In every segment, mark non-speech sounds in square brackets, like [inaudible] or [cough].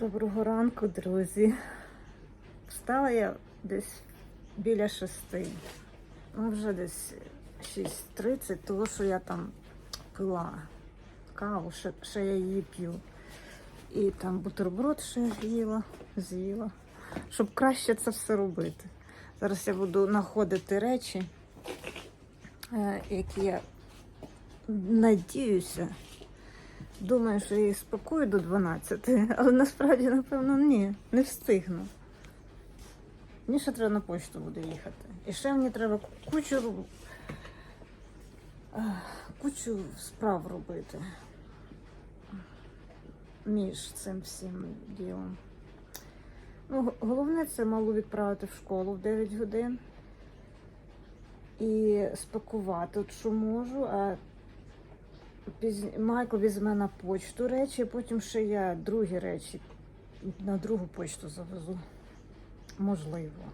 Доброго ранку, друзі. Встала я десь біля шести. Ну, вже десь 6.30, тому що я там пила каву, ще, ще я її п'ю. І там бутерброд ще їла, з'їла, щоб краще це все робити. Зараз я буду знаходити речі, е, які я надіюся. Думаю, що її спакую до 12, але насправді, напевно, ні, не встигну. Мені ще треба на почту буде їхати. І ще мені треба кучу, кучу справ робити між цим всім ділом. Ну, головне це малу відправити в школу в 9 годин і спакувати, от що можу, а Майкл візьме на почту речі, потім ще я другі речі на другу почту завезу. Можливо.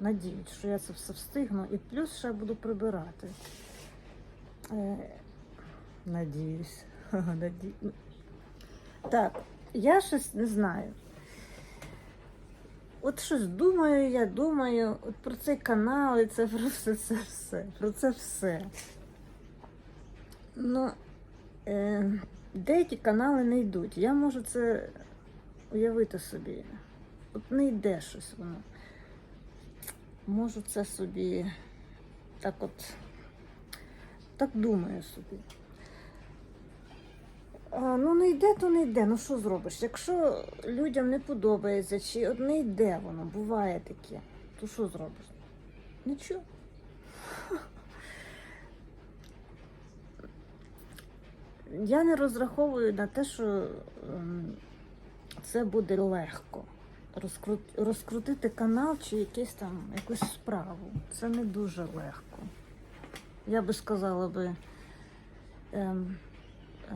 Надіюсь, що я це все встигну. І плюс ще буду прибирати. Е... Надіюсь. [laughs] Наді... Так, я щось не знаю. От щось думаю, я думаю, от про цей канал і це [laughs] про все це все. Про це все. Ну, деякі канали не йдуть. Я можу це уявити собі. От не йде щось воно. Можу це собі так от так думаю собі. А, ну не йде, то не йде. Ну що зробиш? Якщо людям не подобається, чи от не йде воно, буває таке, то що зробиш? Нічого. Я не розраховую на те, що ем, це буде легко. Розкрут- розкрутити канал чи якийсь там, якусь справу. Це не дуже легко. Я би сказала би, ем, е,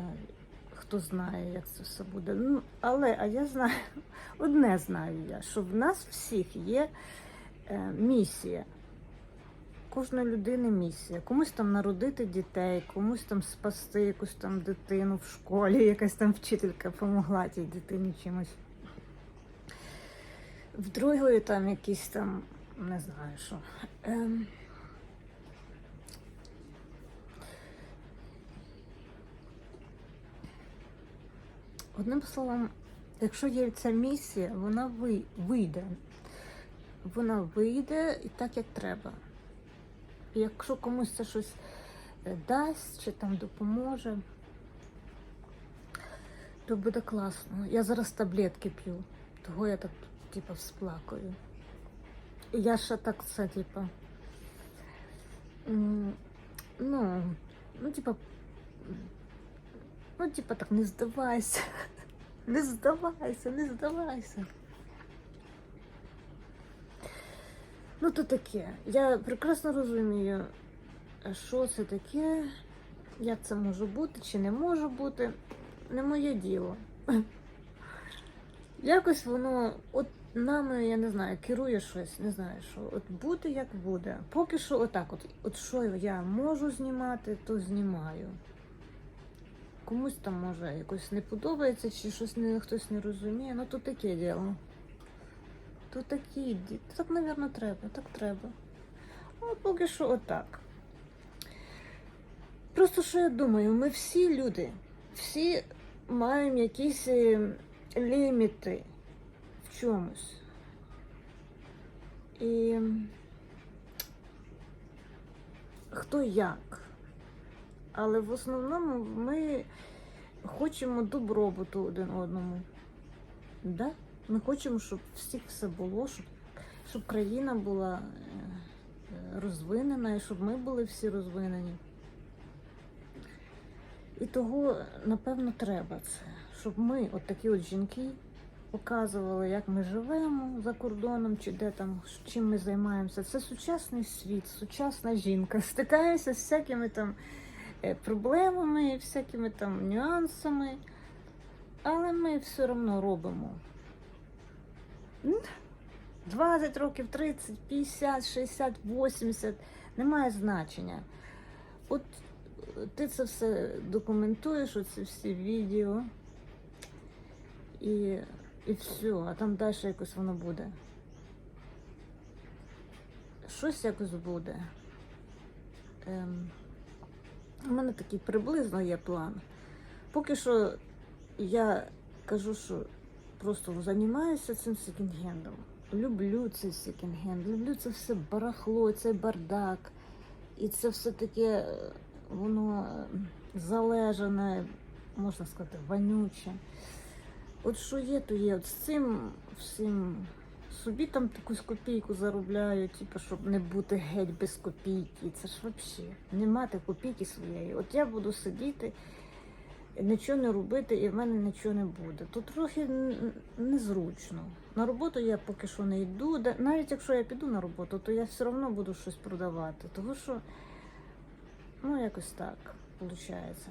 хто знає, як це все буде. Ну, але а я знаю, [laughs] одне знаю я, що в нас всіх є е, місія кожної людини місія. Комусь там народити дітей, комусь там спасти якусь там дитину в школі, якась там вчителька допомогла тій дитині чимось. В другої там якісь там, не знаю що. Ем... Одним словом, якщо є ця місія, вона вийде. Вона вийде і так, як треба. Якщо комусь це щось е, дасть чи там допоможе, то буде класно. Я зараз таблетки п'ю, того я так типу, всплакаю. І я ще так це, типу, ну, ну, типа, ну, типа так, не здавайся. [laughs] Не здавайся, не здавайся. Ну, то таке. Я прекрасно розумію, що це таке, як це може бути чи не може бути. Не моє діло. [laughs] Якось воно, от нами, я не знаю, керує щось, не знаю, що. От буде як буде. Поки що отак, от, от що я можу знімати, то знімаю. Комусь там може якось не подобається, чи щось не, хтось не розуміє, ну то таке діло. То такі, ді- так, мабуть, треба, так треба. Ну, поки що отак. Просто що я думаю, ми всі люди, всі маємо якісь е, ліміти в чомусь. І хто як. Але в основному ми хочемо добробуту один одному. Да? Ми хочемо, щоб всіх все було, щоб, щоб країна була е, розвинена і щоб ми були всі розвинені. І того, напевно, треба це, щоб ми, от такі от жінки, показували, як ми живемо за кордоном, чи де там, чим ми займаємося. Це сучасний світ, сучасна жінка. Стикаємося з всякими там е, проблемами, всякими там нюансами, але ми все одно робимо. М? 20 років, 30, 50, 60, 80, немає значення. От е, ти це все документуєш, оці всі відео. І І все, а там далі якось воно буде. Щось якось буде. Ем, у мене такий приблизно є план. Поки що я кажу, що просто займаюся цим секонд-хендом. Люблю цей секонд-хенд, люблю це все барахло, цей бардак. І це все таке, воно е, залежане, можна сказати, вонюче. От що є, то є. От з цим всім собі там якусь копійку заробляю, типу, щоб не бути геть без копійки. Це ж взагалі не мати копійки своєї. От я буду сидіти, нічого не робити, і в мене нічого не буде. То трохи незручно. На роботу я поки що не йду. Навіть якщо я піду на роботу, то я все одно буду щось продавати. Тому що, ну, якось так виходить.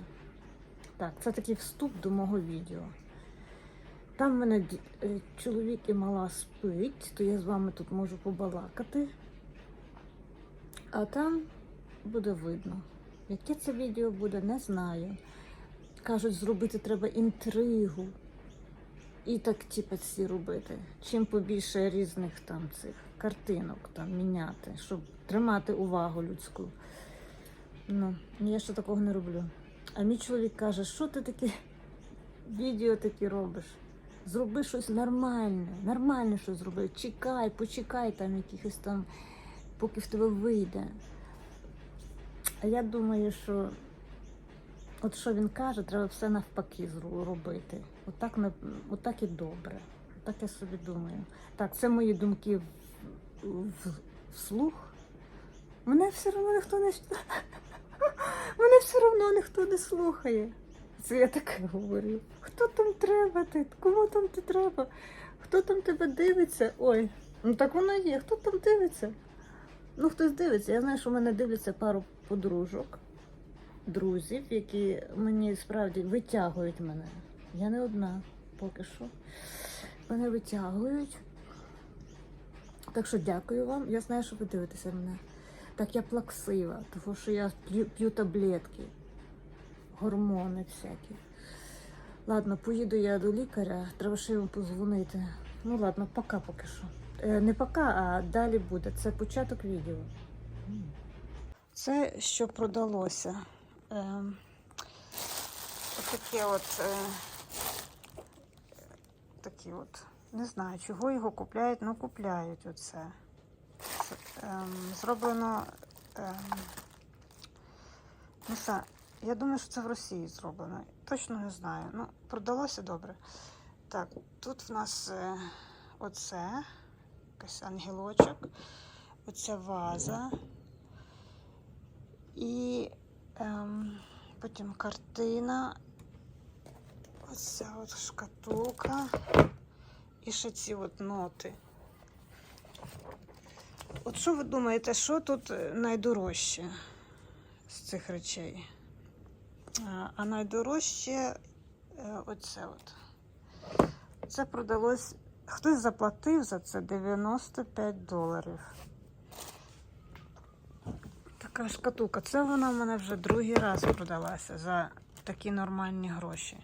Так, це такий вступ до мого відео. Там в мене е, чоловік і мала спить, то я з вами тут можу побалакати. А там буде видно. Яке це відео буде, не знаю. Кажуть, зробити треба інтригу. І так, типу, ці робити. Чим побільше різних там цих картинок там міняти, щоб тримати увагу людську. Ну, я ще такого не роблю. А мій чоловік каже, що ти таке [laughs] відео такі робиш? Зроби щось нормальне, нормальне щось зроби. Чекай, почекай там якихось там, поки в тебе вийде. А я думаю, що от що він каже, треба все навпаки робити. Отак, не- отак і добре. Так я собі думаю. Так, це мої думки вслух. Мене все одно ніхто не [laughs] мене все одно ніхто не слухає. Це я таке говорю. Хто там треба ти? Кому там ти треба? Хто там тебе дивиться? Ой, ну так воно є. Хто там дивиться? Ну, хтось дивиться. Я знаю, що в мене дивляться пару подружок, друзів, які мені справді витягують мене. Я не одна поки що. Мене витягують. Так що дякую вам. Я знаю, що ви дивитеся мене. Так я плаксива, тому що я п'ю, п'ю таблетки, гормони всякі. Ладно, поїду я до лікаря, треба ще йому позвонити. Ну ладно, пока поки що. Е, не пока, а далі буде. Це початок відео. Це що продалося. Е, таке от. Е, такі от. Не знаю, чого його купляють, ну купляють оце. Це, ем, зроблено. Ем, ну, все, я думаю, що це в Росії зроблено. Точно не знаю. Ну, продалося добре. Так, тут в нас е, оце, якийсь ангелочок, оця ваза. І ем, потім картина. Оця от шкатулка. І ще ці от ноти. От що ви думаєте, що тут е, найдорожче з цих речей? А, найдорожче е, оце от. Це продалось. Хтось заплатив за це 95 доларів. Така шкатулка. Це вона в мене вже другий раз продалася за такі нормальні гроші.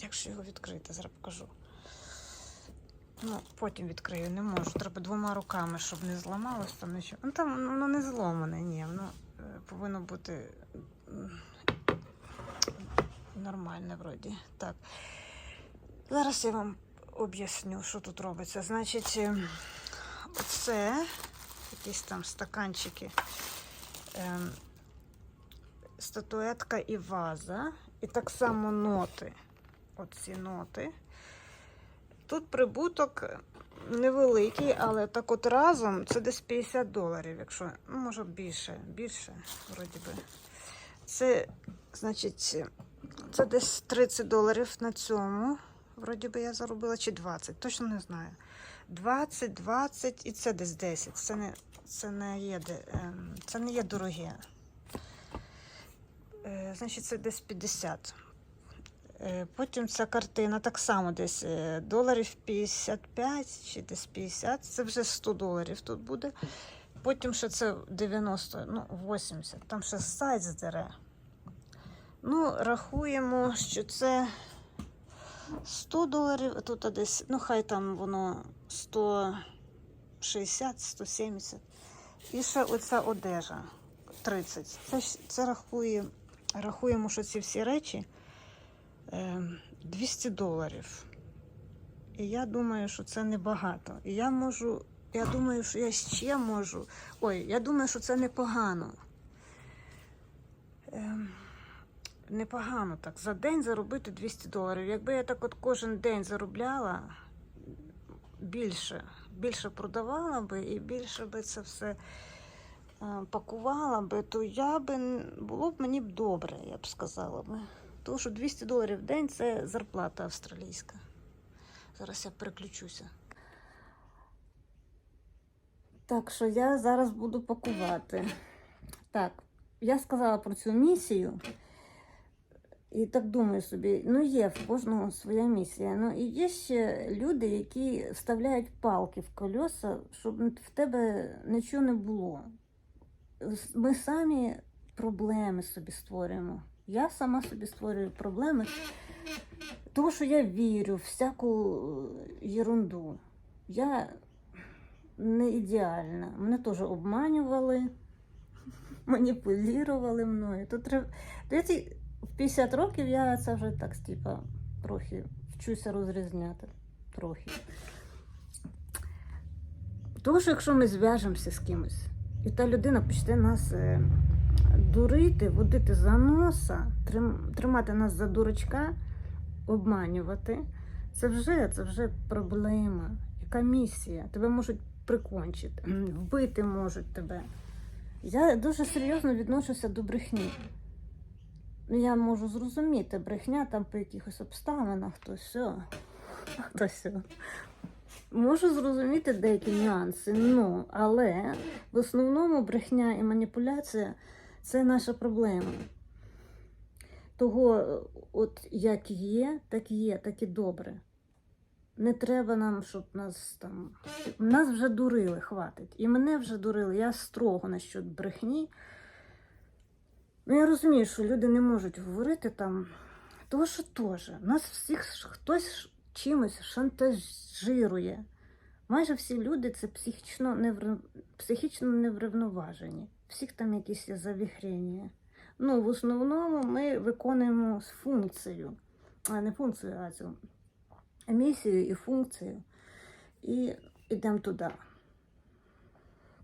Якщо його відкрити, зараз покажу. Ну, потім відкрию, не можу. Треба двома руками, щоб не зламалось там нічого. Ну там воно не зломане, ні. Воно е, повинно бути нормальне вроді. Так. Зараз я вам об'ясню, що тут робиться. Значить, е, оце якісь там стаканчики, ем, статуетка і ваза. І так само ноти. Оці ноти. Тут прибуток невеликий, але так от разом це десь 50 доларів, якщо, ну, може більше, більше, вроді би. Це, значить, це десь 30 доларів на цьому. Вроді би я заробила, чи 20, точно не знаю. 20, 20 і це десь 10. Це не, це не є, ем, це не є дороге. Е, Значить, це десь 50. Е, Потім ця картина так само десь е, доларів 55 чи десь 50, це вже 100 доларів тут буде. Потім ще це 90, ну 80, там ще сайт здере. Ну, рахуємо, що це 100 доларів, а тут десь, ну хай там воно 160, 170. І ще оця одежа 30. Це, це рахує, рахуємо, що ці всі речі е, 200 доларів. І я думаю, що це небагато. І я можу, я думаю, що я ще можу. Ой, я думаю, що це непогано. Ем, непогано так. За день заробити 200 доларів. Якби я так от кожен день заробляла більше, більше продавала би і більше би це все е, пакувала би, то я би було б мені б добре, я б сказала би. Тому що 200 доларів в день це зарплата австралійська. Зараз я переключуся. Так що я зараз буду пакувати. Так, я сказала про цю місію. І так думаю собі, ну є в кожного своя місія. Ну і є ще люди, які вставляють палки в колеса, щоб в тебе нічого не було. Ми самі проблеми собі створюємо. Я сама собі створюю проблеми, тому що я вірю в всяку ерунду. Я не ідеальна. Мене теж обманювали, [laughs] маніпулювали мною. То треба. В 50 років я це вже так, типа, трохи вчуся розрізняти. Трохи. Тому що якщо ми зв'яжемося з кимось, і та людина почне нас е, дурити, водити за носа, тримати нас за дурачка, обманювати, це вже, це вже проблема. Яка місія? Тебе можуть прикончити, вбити можуть тебе. Я дуже серйозно відношуся до брехні. Ну, я можу зрозуміти, брехня там по якихось обставинах, то все. [laughs] То все. Можу зрозуміти деякі нюанси, ну, але в основному брехня і маніпуляція це наша проблема. Того, от як є, так є, так і добре. Не треба нам, щоб нас там. Нас вже дурили, хватить. І мене вже дурили. Я строго насчет брехні. Ну, я розумію, що люди не можуть говорити там. Того, що теж. Нас всіх хтось чимось шантажирує. Майже всі люди це психічно, невр... психічно неврівноважені. Всіх там якісь завіхрення. Ну, в основному ми виконуємо функцію, а не функцію, а цю місію і функцію. І йдемо туди.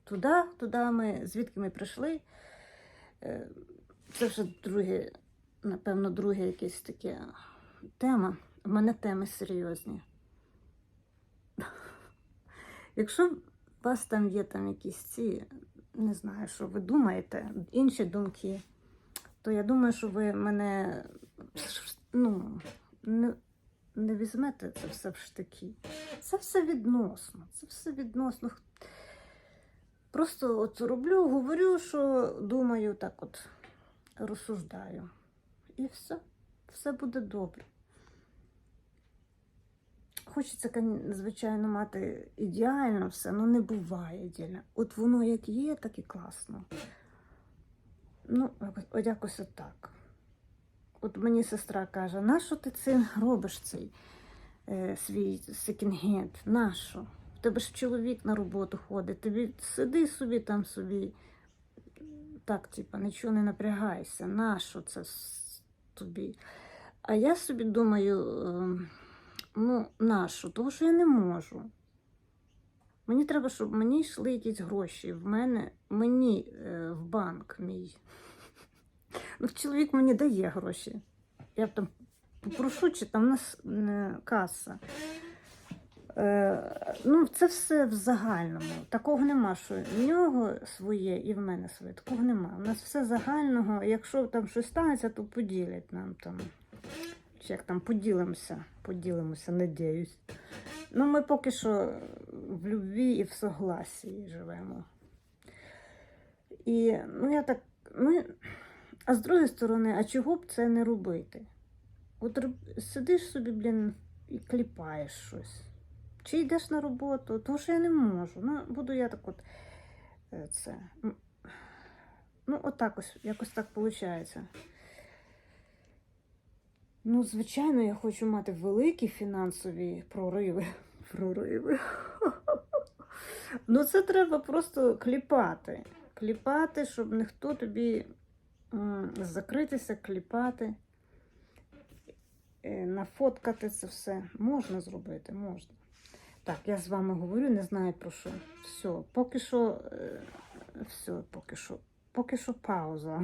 Туди, туди ми, звідки ми прийшли. Це вже друге, напевно, друге якесь таке тема. У мене теми серйозні. [laughs] Якщо у вас там є там якісь ці, не знаю, що ви думаєте, інші думки, то я думаю, що ви мене ну, не, не візьмете це все в штики. Це все відносно. Це все відносно. Просто от роблю, говорю, що думаю, так от розсуждаю. І все. Все буде добре. Хочеться, звичайно, мати ідеально все, але не буває ідеально. От воно як є, так і класно. Ну, от якось отак. От мені сестра каже, нащо ти це робиш цей е, свій секінд-хенд? Нащо? В тебе ж чоловік на роботу ходить, тобі сиди собі там собі. Так, типа, нічого не напрягайся, нащо це тобі? А я собі думаю, ем, ну, нащо? Тому що я не можу. Мені треба, щоб мені йшли якісь гроші. В мене мені е, в банк мій. [laughs] Ну, чоловік мені дає гроші. Я б там попрошу, чи там нас каса. Е, ну, це все в загальному. Такого нема, що в нього своє і в мене своє. Такого нема. У нас все загального. Якщо там щось станеться, то поділять нам там. Чи як там поділимося, поділимося, надіюсь. Ну, ми поки що в любві і в согласії живемо. І ну, я так. Ну, а з другої сторони, а чого б це не робити? От сидиш собі, блін, і кліпаєш щось. Чи йдеш на роботу, тому що я не можу. Ну, буду я так от е, це. Ну, отак ось, якось так виходить. Ну, звичайно, я хочу мати великі фінансові прориви. [laughs] Прориви. Ну, це треба просто кліпати. Кліпати, щоб ніхто тобі закритися, кліпати, е, нафоткати це все. Можна зробити, можна. Так, я з вами говорю, не знаю про що. Все, поки що, е, все, поки що, поки що пауза.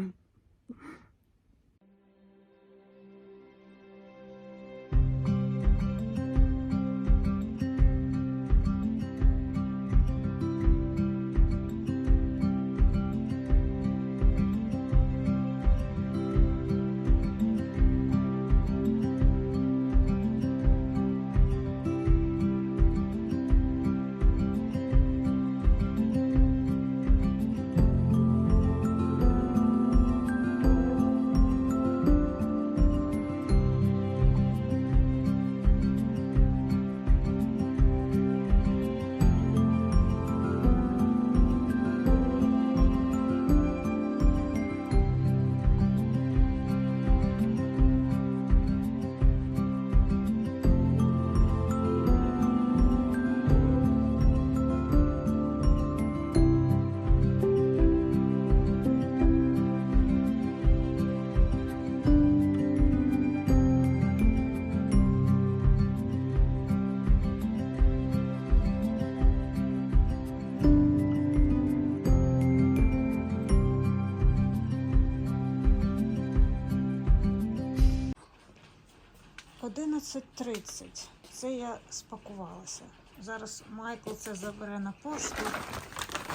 Одинадцять тридцять. Це я спакувалася. Зараз Майкл це забере на пошту.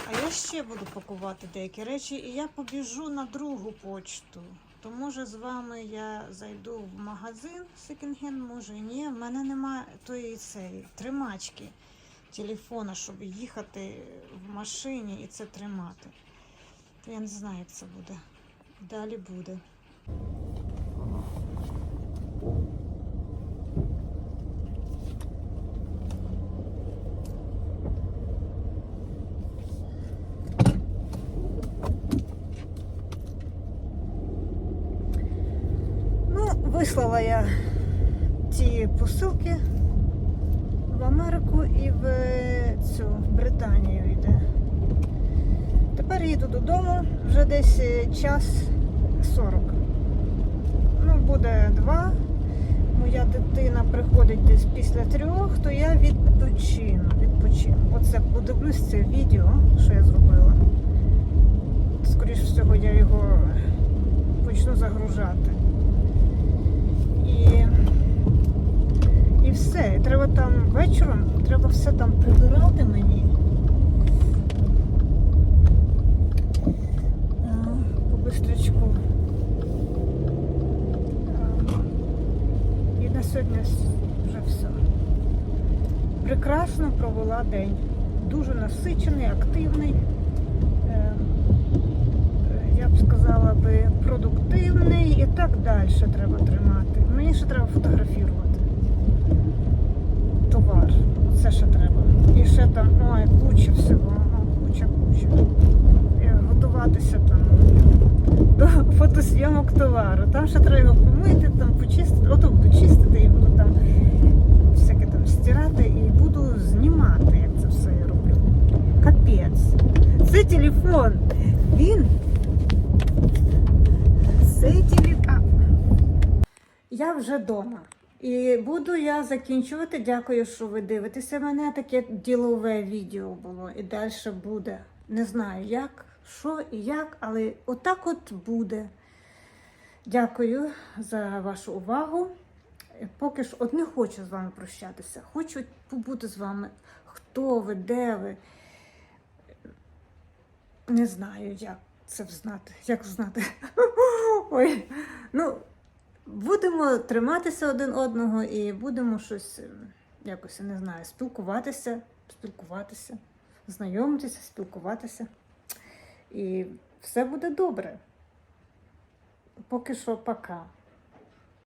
А я ще буду пакувати деякі речі, і я побіжу на другу почту. То може з вами я зайду в магазин секонд-хенд, може ні. В мене немає тої цієї тримачки телефона, щоб їхати в машині і це тримати. То я не знаю, як це буде. Далі буде. Ну, вислала я ці посилки в Америку і в цю Британію йде. Тепер їду додому, вже десь е, час 40. Ну, буде два. Моя дитина приходить десь після трьох, то я відпочину. відпочину. Оце подивлюсь це відео, що я зробила. Скоріше всього, я його почну загружати. І, і все. І Треба там вечором, треба все там прибирати мені. А, По бистрячку. А, І на сьогодні вже все. Прекрасно провела день. Дуже насичений, активний. Е, я б сказала би, продуктивний і так далі треба тримати. Мені ще треба фотографувати товар. Це ще треба. І ще там, ой, куча всього, куча, куча. І готуватися там до фотосйомок товару. Там ще треба помити, там почистити, ото буду чистити і буду там всяке там стирати і буду знімати, як це все я роблю. Капець. Це телефон. Він. Це телефон. Я вже вдома. І буду я закінчувати. Дякую, що ви дивитеся мене. Таке ділове відео було. І далі буде. Не знаю як, що і як, але отак от буде. Дякую за вашу увагу. Поки що от не хочу з вами прощатися. Хочу побути з вами. Хто ви, де ви. Не знаю, як це взнати. Як знати? [laughs] Ой, ну, будемо триматися один одного і будемо щось ем, якось, не знаю, спілкуватися, спілкуватися, знайомитися, спілкуватися. І все буде добре. Поки що пока.